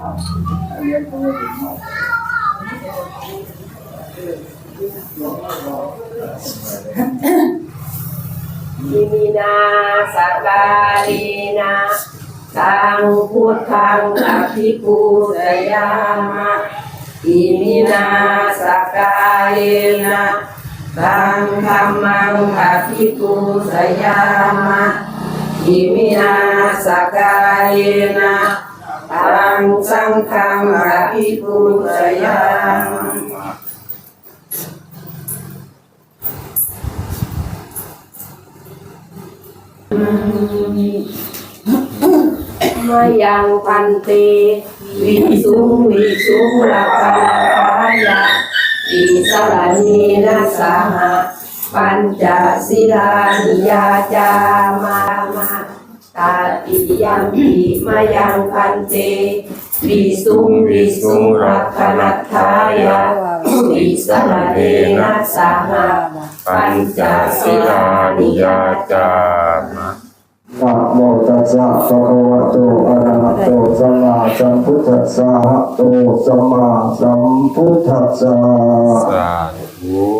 ยิมินาสกาลีนาตังพุทธังอภิปูชยามะอิมินาสกาลีนาตังธรรมังอภิปูชยามะอิมินาสกาลีนา ตังสังฆังอภิปูชยามะมายังพันเตวิสุงวิสุงละปันทายะอิสระนีนาสหะปัญจศิลานิยาจามามา ตาติยัมปิมายังพันเตวิสุงวิสุงละคนัตถายะอิสระเนนะสหะปัญจศิลานิยาจามานะโมตัสสะภะคะวะโตอะระหะโตสัมมาสัมพุทธัสสะหะโตสัมมาสัมพุทธัสสะสาธุ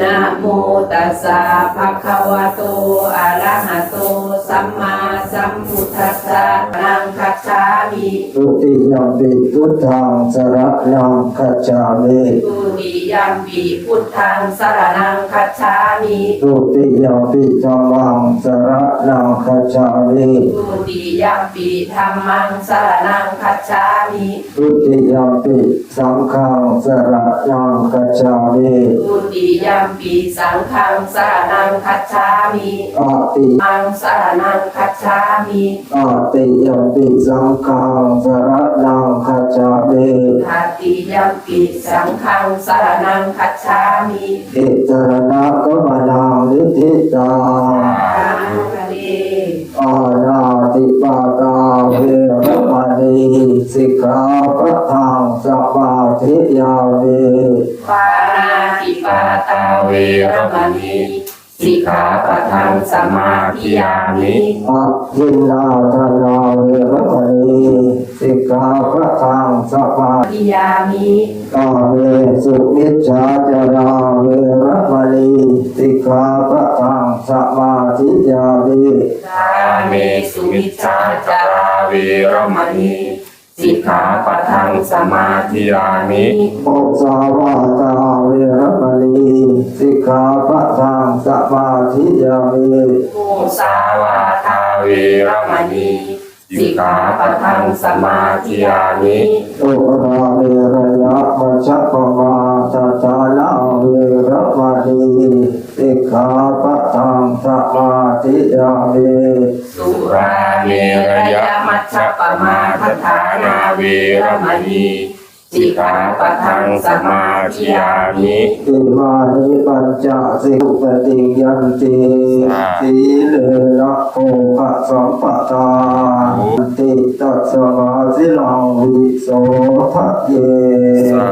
นะโมตัสสะภะคะวะโต อะระหะโต สัมมาสัมพุทธัสสะนังคัจฉามิทุติยมปิพุทธังสรณังคัจฉามิตุติยัมปิพุทธังสรณังคัจฉามิทุติยมปิธัมมังสรณังคัจฉามิตุติยัมปิธัมมังสรณังคัจฉามิทุติยมปิสังฆังสรณังคัจฉามิตุติยัมปิสังฆังสรณังคัจฉามิอาติมังสรณังคัจฉามิอาติยมปิสังฆังสรณังคัจฉามิทัตติยัมปิสังฆังสรณังคัจฉามิเอตระนะกัมมนังนิธิตาอาคเดอาณาติปาตาเวรมณีสิกขาปะทังสมาธิยาเว ปานาติปาตาเวรมณีสิกขาปะทังสมาธิยามิอะยินนาธนาเวรมณีสิกขาปะทังสมาธิยามิกาเวสุมิจฉาจาราเวรมณีสิกขาปะทังสมาธิยาเวกาเมสุมิจฉาจาราเวรมณี สิกขาปะทังสมาธิยามิโอสาวาตาเวรมณีสิกขาปะทังสมาธิยามิมุสาวาทาเวรมณีสิกขาปะทังสมาธิยามิโอราเวรยะมัชฌะปมาตาตานาเวรมณีสิก ขาปะทังสมาธิยามิสุราเมรยมัชฌปมาทฐานาเวรมณีสิกขาปะทังสมาธิยามิอิมานิปัญจสิกปติยันติสีเลนะโภคสัมปทาติตัสมาสิลังวิโสทะเยสา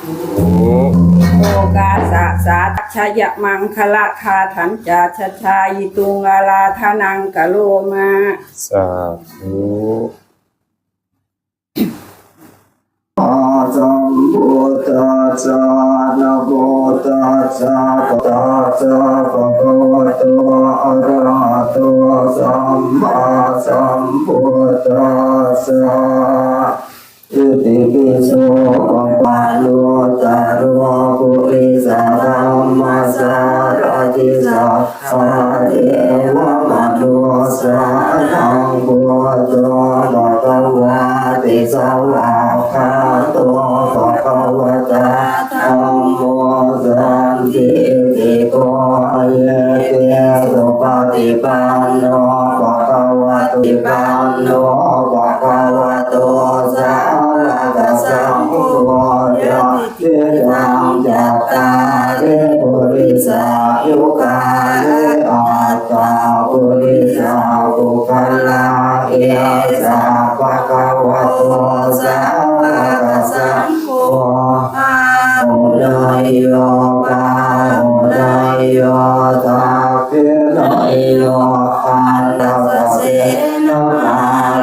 ธุ โอกาสะสาตัชยมังคละคาถันจาชชายิตุงาลาทานังกะโลมาสาธุอาสัมพุทธัสสะนะโมตัสสะภะคะสะภะคะวะโตอะระหะโตสัมมาสัมพุทธัสสะ จุติปิโสภะคะโลตาโรปุริสารัมาสารติสัพ สะภะคะวะโตสาวกสังโฆอะโมทาโยปะโมทาโยตาคือโนโยอันตะเสนนา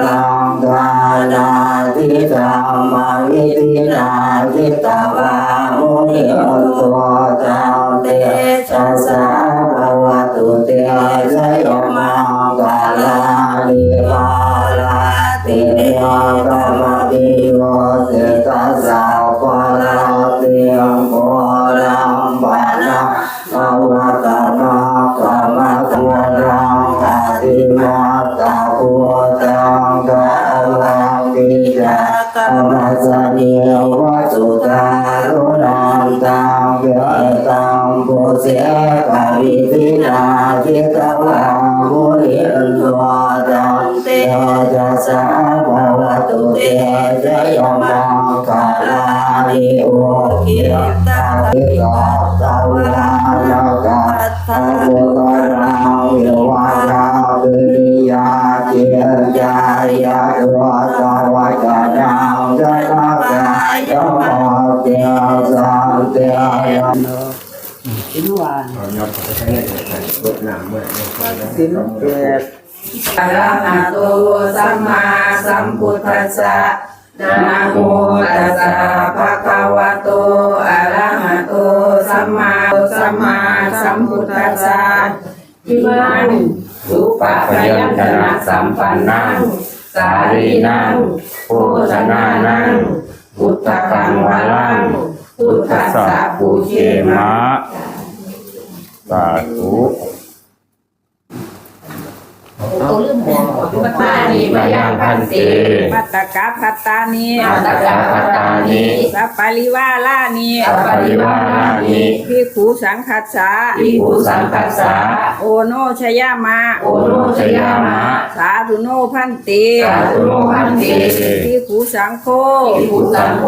ลังกาลาทิธรรมะวิทินาทิตาวามุนิโตตาเตชะสา สสะเนียวะสุตารุนันตังเยตังปุเสกาวิทินาทิตวามุนินทวตังเตจะสาภวตุเตจยมังกาลานิโอกิรตาติกาตาวาลากาตาโวการาวิวาราวิริยาเจียจายาตัว ยยมสินหวานสินเจ็ดอะระหะโตสัมมาสัมพุทธัสสะนะโมตัสสะภะคะวะโตอะระหะโตสัมมาสัมมาสัมพุทธัสสะอิมังสุปะพยัญชนะสัมปันนังสารีนังโภชนานังพุทธกังวลังพุ ทธัสสะปูเชเขมะมะสาธุปานิมยังพันเตมัตตกะพัตตานีอัตตกะปัตตานิสัปปาริวาลานีสัพปริวารานิพิกขุสังคัสสะอิภูสังคัสสะโอโนชยามะโอโนชยามะ สาธุโนพันติสาธุโนพันติพิ กขุสังโฆอิภูสังโฆ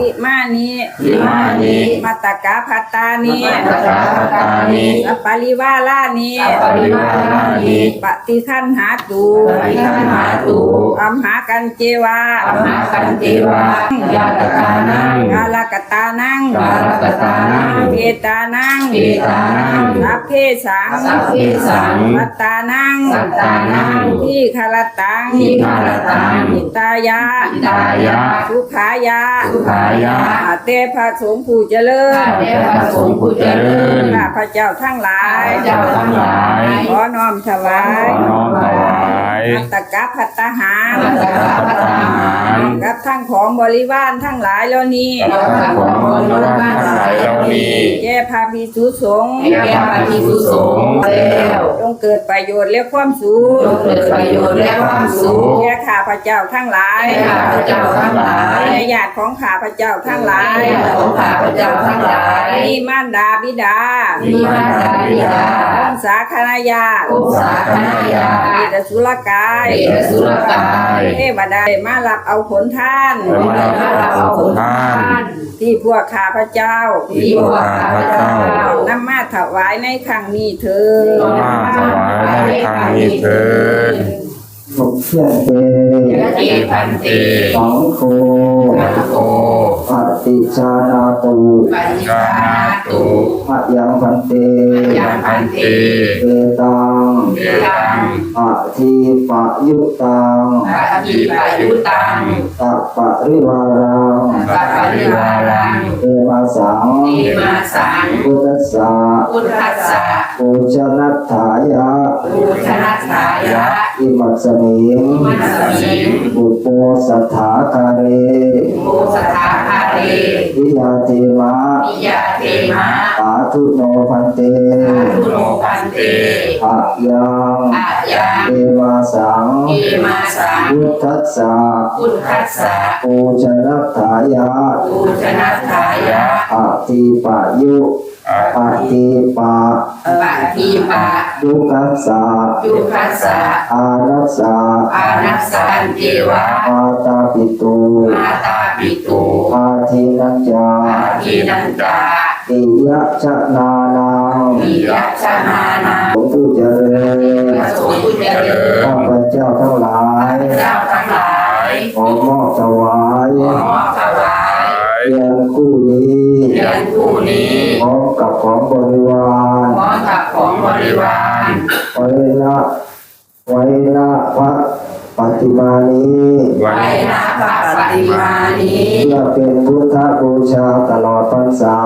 อิมานิอิมานิมัตตกะพัตตานีอัตตกะปัตตานิสัปปาริวาลานีสัพปริวารานิปฏิคันหาตุปริคันหาตุอัมหากันเจวาอัมหากันเทวายาตกานังกาลกตานังกาลกตานังเกตานังเกตานังสัพเพสังสัพเพสังมัตตานังสัตตานังที่คารตังที่คารตังอิตายะอิตายะสุขายะสุขายะอาเตพระสงฆ์ผู้เจริญข้าแต่พระสงฆ์ผู้เจริญข้าพระเจ้าทั้งหลายเจ้าทั้งหลายขอน้อมถวาขยอน้อมถวายมัตตกะพัตตาหารมัตตกะพัตตาหาร กับทั้งของบริวารทั้งหลายแล้วนี้กับท่านของบริวารทั้งหลายเหล่านี้แก่พาภิกษุสงฆ์แก่พระภิกษุสงฆ์แล้วจงเกิดประโยชน์และความสุขจงเกิดประโยชน์และความสุขแก่ข้าพระเจ้าทั้งหลายแก่ข้าพเจ้าทั้งหลายและญาติของข้าพระเจ้าทั้งหลายและของข้าพเจ้าทั้งหลายมีมารดาบิดามีมารดาบิดาองศาคณาญาติองศาคณาญาติเดชสุรกายเดชสุรกายเทวดามารับเอาผลท่านและมารับเอาผลทาน ที่พวกข้าพระเจ้าที่พวกข้าพเจ้านำมาถวายในครั้งนี้เถิดมาถวายในครั้งนี้เถิดสุขเพียรเตยะเทพันเตสังโฆสังโฆปฏิชานาตุปฏิชานาตุพะยังพันเตยังพันเตเอตัง เอตังอะทีปะยุตังอาทิปายุตังตัปปะริวารังสัพปริวารังเอมาสังนิมาสังพุทธสสะพุทธัสสะปูชนัตถายะปูชนัสสายะอิมัสสมิงมัสมิงบุปโปสัทธาคาเรโมสถาคาเรวิยาเทมะนิยาเทมะสา ธุโนพันเตทุโนพันเตภะยังอายังเอมาสังเอมาสังพุทธัสสะพุทธัสสะปูชนัตถายะปูชนัสสายะอะติปะยุอะติปะปะทีปะยุคัสสะยุคัสสะอานัสสะอานัสสันเทวะอาตาปิตุมาตาปิตุอาทินัจจาอาทินันจา ติยะชะนานังปิยะชนานาผมผู้เจริญพระสงฆ์ผู้เจริญข้าพเจ้าทั้งหลายเจ้าทั้งหลายขอมอบถวายขอมอบถวายเรียนคู่นี้เรียนผู้นี้พร้อมกับของบริวารพร้อมกับของบริวารไว้นะไว้นะพระ ปฏิมานี้ไว้ไว้นะพระปฏิมานี้เพื่อเป็นพุทธบูชาตลอดพรรษา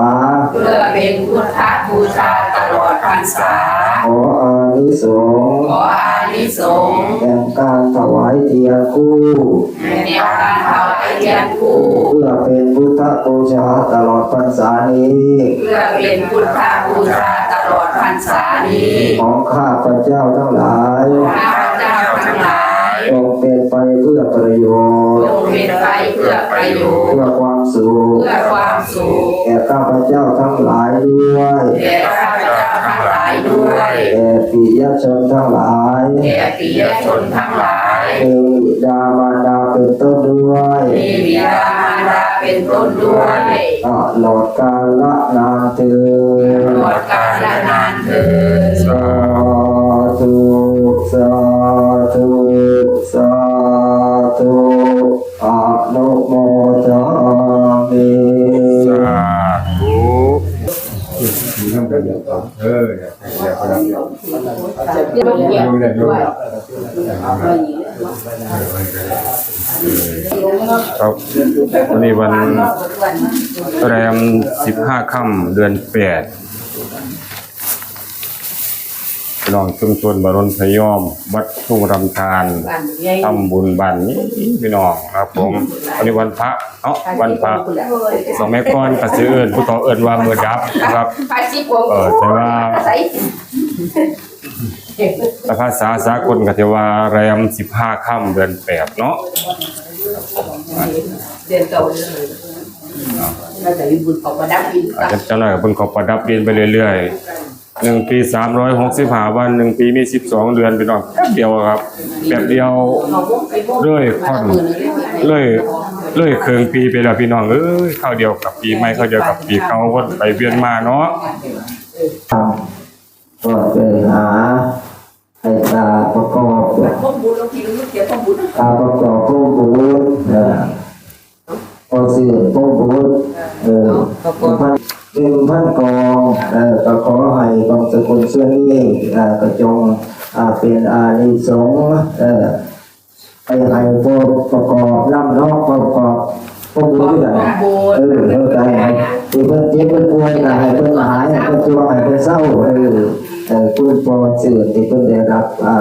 เพื่อเป็นพุทธบูชาตลอดพรรษา ขออานิสงส์ขออานิสงส์แห่งการถวายเทียนคู่ในแนวการถวายเทียนคู่เพื่อเป็นพุทธบูชาตลอดพรรษานี้ เพื่อเป็นพุทธบูชาตลอดพรรษานี้ ของข้าพเจ้าทั้งหลาย จงเป็นไปเพื่อประโยชจน์งเป็นไปเพื่อประโยชน์ เพื่อความสุข เพื่อความสุข แก่ข้าพเจ้าทั้งหลายด้วยแก่ข้าพเจ้าทั้งหลายด้วยแก่ปิยชนทั้งหลายแก่ปิยชนทั้งหลายเอบิดามารดาเป็นต้นด้วยมีบิดามารดาเป็นต้นด้วยตลอดกาลนานเถิดตลอดกาลนานเถิด ครับวันนี้วันแรมสิบห้าค่ำเดือนแปดพี่น้องชุมชนบรนพยอม วัดทุ่งรำทานทำบุญบันนี้พี่น้องครับผมวันนี้วันพระเนาะวันพระสมัยก่อนก็สิเอิ้นผู้ต่อเอิ้นว่ามือดับนะครับภาษีโกงเออแต่ว่าใส่แต่ ภาษาสากลก็ถือว่าแรมสิบห้าค่ำเดือนแปดเนาะเดือนเก่าเลยเราจะบุญของมาดับบินอาจจะเจ้าหน่อยกับเพิ่นขอประดับเรียนไปเรื่อยๆหนึ่งปีสามร้อยหกสิบห้าวันหนึ่งปีมีสิบสองเดือนพี่น้องแป๊บเดียวครับแป๊บเดียวเรื่อยค่อนเรื่อยเรื่อยเคืองปีไปแล้วพี่น้องเอ้ยเข้าวเดียวกับปีใหม่เข้าวเดียวกับปีเก่าวนไปเวียนมาเนาะ ก็ไปหาให้ตาประกอบข้อมูลเราทีรู้เกี่ยวข้อมูลตาประกอบผู้บุญเออพอสื่อผู้บุญเออพันหนึ่งพันกองเออก็ขอให้กองสกุลเสื้อนี้เออกระจงอ่าเป็นอานิสงส์เออไปให้ผู้ประกอบน้ำนอกประกอบผู้บุญด้วยกันเออเออใจให้ที่เพิ่อนเจ็บเพิ่อนป่วยก็ให้เพิ่อนหายให้เพิ่อนตัวให้เพิ่อนเศร้าเออ เออผู้ปอสื่อที่เพิ่นได้รับอ่า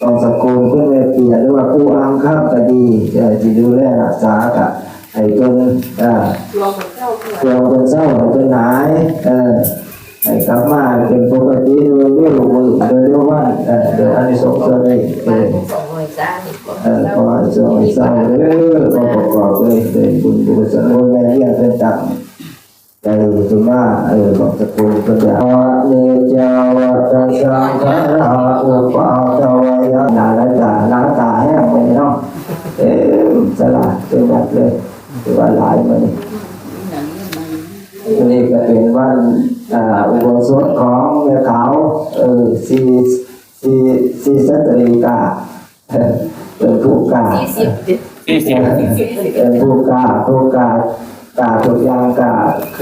ต้องสกุลเพิ่นได้เปลี่ยนหรือว่าผู้อ้างข้ามก็ดีเออที่ดูแลรักษาก็ให้เพิ่นอ่ารวมเจ้าเพื่อตัวเพิ่นเศร้าให้เพิ่นหายเออให้กลับมาเป็นปกติโดยเร็วมือโดยเร็ววันเออโดยอานิสงส์ส่วนนี้สองร้อยเออขอให้สวยสร้างเด้อขอประกอบด้วยเป็นบุญบุญสนุนแม่เลี้ยงเป็นตัง ใจสุมาเออของสกุลปัญญาเนจาวะตัสสังฆาราอุปาทวยะนาลตานาตาแห้งไปเนาะเออสลาดเป็นแบบเลยถือว่าหลายมันนี่ก็เป็นวันอ่าอุโบสถของแม่ขาวเออสีสีสีสัตรีกาเออเป็นผู้กล้าสี่สิบที่สิบเป็นผู้กล้าผู้กล้า กาทุย่างกา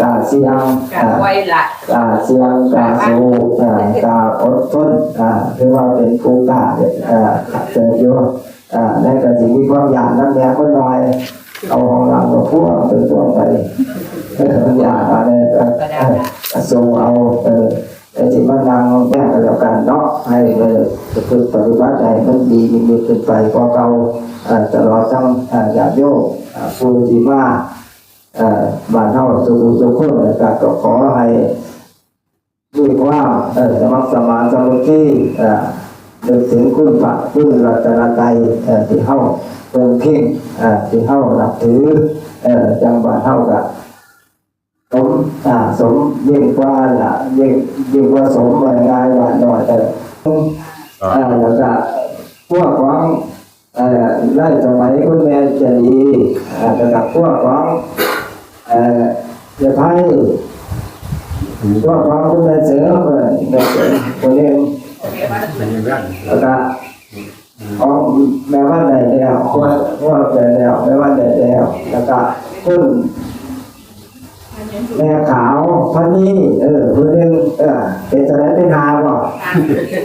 กาเสียงกาไวละกาเสียงกาสู้อ่ากาอดทนอ่าเรียกว่าเป็นผู้กาเอ่าเกิดอยู่อ่าในกระสิ่งที่ความอยากนั่นแหละคนลอยเอาของเราตัวพวกเป็นตัวไปเออมันอยากอะไรส่งเอาเออไอ้ที่งมันดังแม่กันแล้วกันเนาะให้เออจะฝึกปฏิบัติให้มันดีมีมีขึ้นไปกว่าเก่าอ่าตลอดทั้งอ่าญาติโยมอ่าผู้ที่มา บ้านเฮาสุขสุขคนนะครับก็ขอให้ด้วยความเอ่อสมัครสมานสมัคคีอ่านึกถึงคุณพระคุณรัตนตรัยที่เฮาเพิ่งเพ่งที่เฮานับถือจังหวัดเฮาก็สมสมยิ่งกว่าละยิ่งยิ่งกว่าสมว่าง่ายหวานหน่อยแต่แล้วก็พวกของเอ่อได้สมัยคุณแม่จะดีอ่าระดับพวกของ อ่อเจ้าไพ่พวกของคุณแม่เสือเปิดเด็กคนเองแล้วก็ขอแม่ว่าใดแล้วพวกพวกใดแล้วแม่ว่าใดแล้วแล้วก็คุณ แม่ขาวพันนี้เออคนหนึงเออเป็นจะได้เป็นหาบ่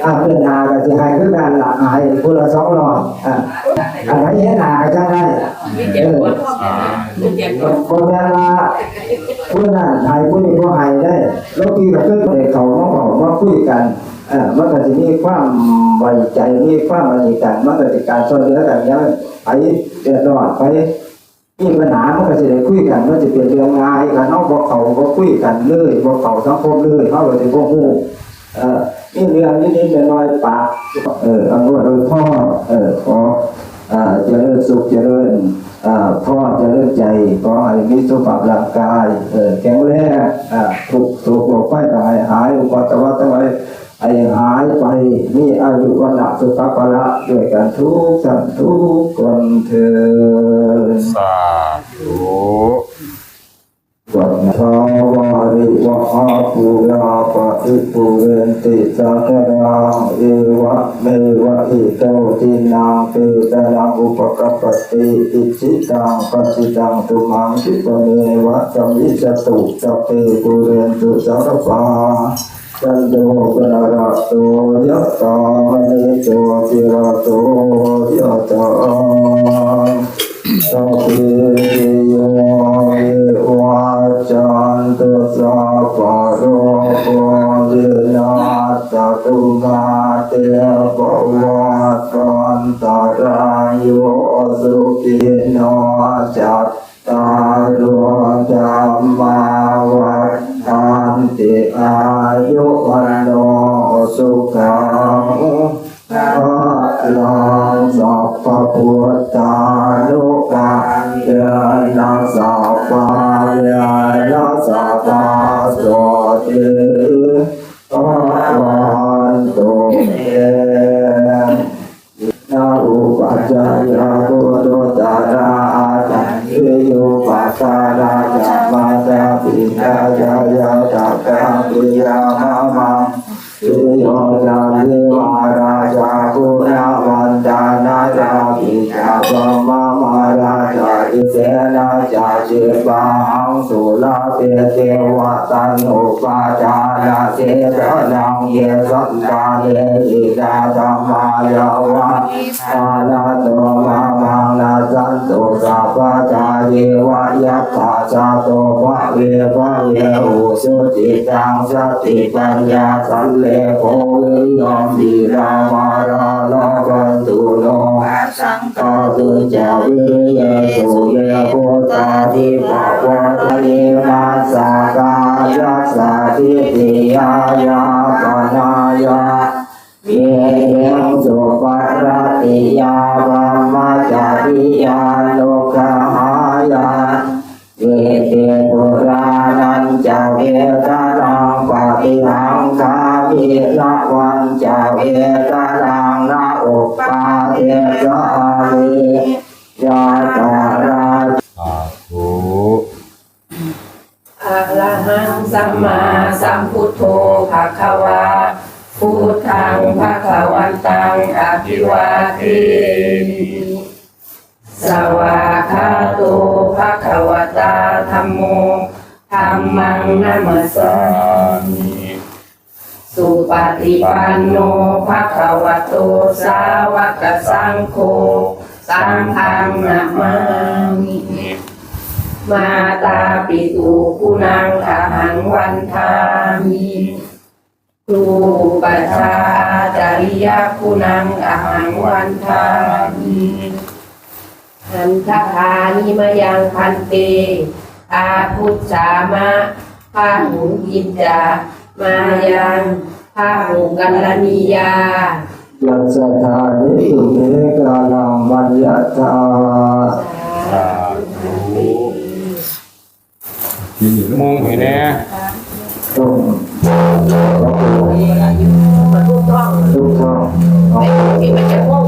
อ่าเป็นหาก็สิให้คือกันละหายคนละสองร้อยอ่าอันไหนเห็นหาก็จะได้เออคนแม่นว่าผู้นั้นให้ผู้นี้บ่ให้ได้แล้วพี่ก็คือได้เขามาบอกว่าคุยกันเออมันก็สิมีความไว้ใจมีความอะไรกันมันก็สิการช่วยเหลือกันอยังไปเดือดร้อนไป มีปัญหามันก็จะได้คุยกันมันจะเป็นเรื่องงายกันเนาะบ่เขาบ่คุยกันเลยบ่เขาสังคมเลยเขาก็สิบ่ฮู้เอ่อมีเรื่องนิดๆน้อยๆปากเอออำนวยอวยพ่อเออขออ่าเจริญสุขเจริญอ่าพ่อเจริญใจขอให้มีสุขภาพร่างกายเออแข็งแรงอ่าทุกทุกโรคภัยก็ให้หายอุปสรรคทั้งหลาย ให้หายไปมีอายุวันสุขภาระด้วยกันทุกท่านทุกคนเถิดสาธุวัฏาวาริวะอาภูราปะอิปุเรนติสาครังเอวะเมวะอิโตตินังเปตนังอุปกัปปติอิจิตังปัจจิตังตุมังคิปะเมวะสัมมิจตุสัพเพปุเรนตุสังกปา จันโดปนระโตยะตามณิโตติระโตยะตาสัพเพโยวิวัจจันตุสัพพโรโควินาศตุมาเตปวัตันตารายโยสุขิโนจัตตารุ ติอายุวันโนสุขังพระลังสัพพพุทธานุภาเวนัสสัพพะเวนัสสัพพะโสติภะวันตุเตนาอุปัจจายาโกโตจาราอาจันติโยปัสสาราจัมมาตาปิญญายายา ติยามะมังสุโยจาเทวาราชาคุณวันดานาจาปิจาปมามา นาจาเจปังสุลาเปเทวตันุปาจาราเสระนังเยสัตตาเยอิดาธรรมายาวะอาลาโตมามังนาสันตุสัพพะจาเยวะยัตถาจาโตภะเวภะเวอุสุจิตังสติปัญญาสันเลโภวิยมดีรามาราายาปนายาเยยังสุปาราติยาวัมมจาริยา สัมมาสัมพุทโธภะคะวาพุทธังภะคะวันตังอภิวาเทมิสวาคาโตภะคะวตาธัมโมธัมมังนัมสสามิสุปฏิปันโนภะคะวะโตสาวกสังโฆสังฆังนามามิ มาตาปิตุคุณังอหังวันทามิครูปัชาจาริยคุณังอหังวันทามิหันทคานิมยังพันเต อาพุทธามะพาหุกิจจามายังพาหุกัลนิยายัสถานิสุเมกาลังมัญญาตาสา มงเห็นแน่ต้มมันถูกต้องทุกท่องไม่ผิดมันจะง่วง